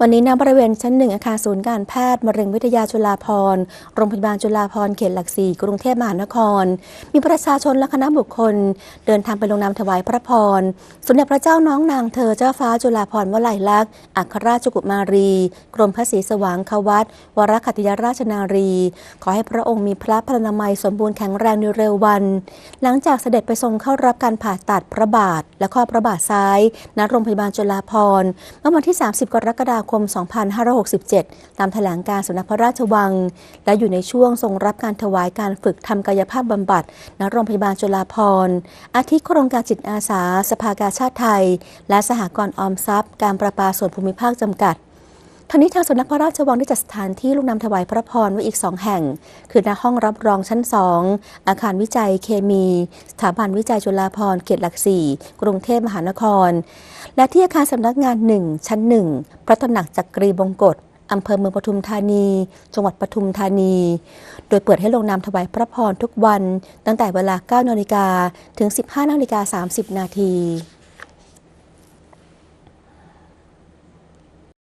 วันนี้ณบริเวณชั้นหนึ่งอาคารศูนย์การแพทย์มะเร็งวิทยาจุฬาภรณ์โรงพยาบาลจุฬาภรณ์เขตหลักสี่กรุงเทพมหานคร มีประชาชนและคณะบุคคล เดินทางไปลงนามถวายพระพร สมเด็จพระเจ้าน้องนางเธอเจ้าฟ้าจุฬาภรณ์วลัยลักษณ์อัครราชกุมารี กรมพระศรีสว่างควัตวรคัตยราชนารี ขอให้พระองค์มีพระพลานามัยสมบูรณ์แข็งแรงในเร็ววัน หลังจากเสด็จไปทรงเข้ารับการผ่าตัดพระบาท และข้อพระบาทซ้ายณโรงพยาบาลจุฬาภรณ์เมื่อวันที่ 30 กรกฎาคมคม 2567 ตามแถลงการสำนักพระราชวัง และอยู่ในช่วงทรงรับการถวายการฝึกทำกายภาพบำบัดณโรงพยาบาลจุฬาภรณ์อาทิโครงการจิตอาสา สภากาชาติไทย และสหกรณ์ออมทรัพย์ การประปาส่วนภูมิภาคจำกัด ทั้งนี้ทางสำนักพระราชวังได้จัดสถานที่ลงนำถวายพระพรไว้อีกสองแห่ง คือณห้องรับรองชั้นสองอาคารวิจัยเคมี สถาบันวิจัยจุฬาภรณ์เขตหลักสี่กรุงเทพมหานคร และที่อาคารสำนักงานหนึ่งชั้นหนึ่งพระตำหนักจักรีบงกฎอำเภอเมืองปทุมธานี จังหวัดปทุมธานี โดยเปิดให้ลงนามถวายพระพรทุกวัน ตั้งแต่เวลา 9 นาฬิกาถึง 15 นาฬิกา 30 นาที